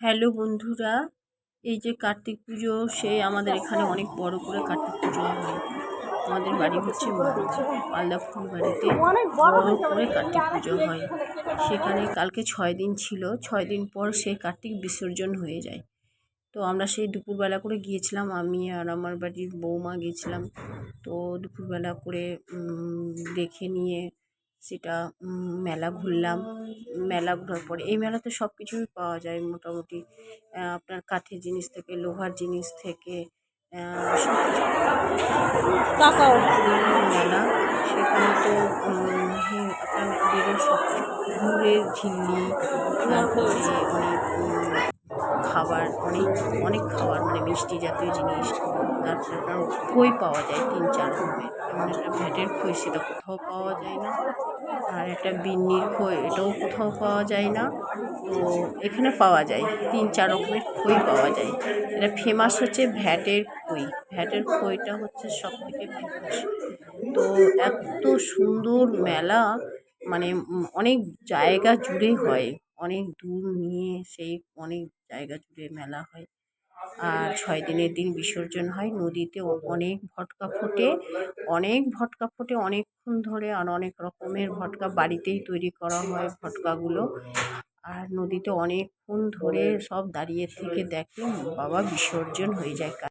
Hello বন্ধুরা, এই যে কার্তিক পুজো, সে আমাদের এখানে অনেক বড় করে কার্তিক পুজো হয়। আমাদের বাড়ি হচ্ছে মালদা মালদা ফুলবাড়িতে বড় করে কার্তিক পুজো হয়। সেখানে কালকে ছয় দিন ছিল, ছয় দিন পর সেই কার্তিক বিসর্জন হয়ে যায়। তো আমরা সেই দুপুরবেলা করে গিয়েছিলাম, আমি আর আমার বাড়ির বৌমা গিয়েছিলাম তো দুপুরবেলা করে দেখে নিয়ে সেটা মেলা ঘুরলাম। মেলা ঘোরার পরে। এই মেলাতে সব কিছুই পাওয়া যায় মোটামুটি। আপনার কাঠের জিনিস থেকে লোহার জিনিস থেকে সব কিছু মেলা। সেখানে তো আপনার ঘুরে ঝিল্লি তারপরে অনেক খাবার, অনেক অনেক খাবার মানে মিষ্টি জাতীয় জিনিস তারপরে খই পাওয়া যায় তিন চার রকমের। যেমন একটা ভ্যাটের খই সেটা কোথাও পাওয়া যায় না। আর একটা বিন্নির খই, এটাও কোথাও পাওয়া যায় না। তো এখানে পাওয়া যায়, তিন চার রকমের খই পাওয়া যায়। এটা ফেমাস হচ্ছে ভ্যাটের খই। ভ্যাটের খইটা হচ্ছে সব থেকে ফেমাস তো এত সুন্দর মেলা মানে অনেক জায়গা জুড়ে হয়। অনেক দূর নিয়ে সেই অনেক জায়গা জুড়ে মেলা হয়। আর ছয় দিনের দিন বিসর্জন হয়। নদীতে অনেক ভটকা ফোটে। অনেক ভটকা ফোটে অনেকক্ষণ ধরে আর অনেক রকমের ভটকা বাড়িতেই তৈরি করা হয় ভটকাগুলো। আর নদীতে অনেকক্ষণ ধরে সব দাঁড়িয়ে থেকে দেখে বাবা বিসর্জন হয়ে যায়।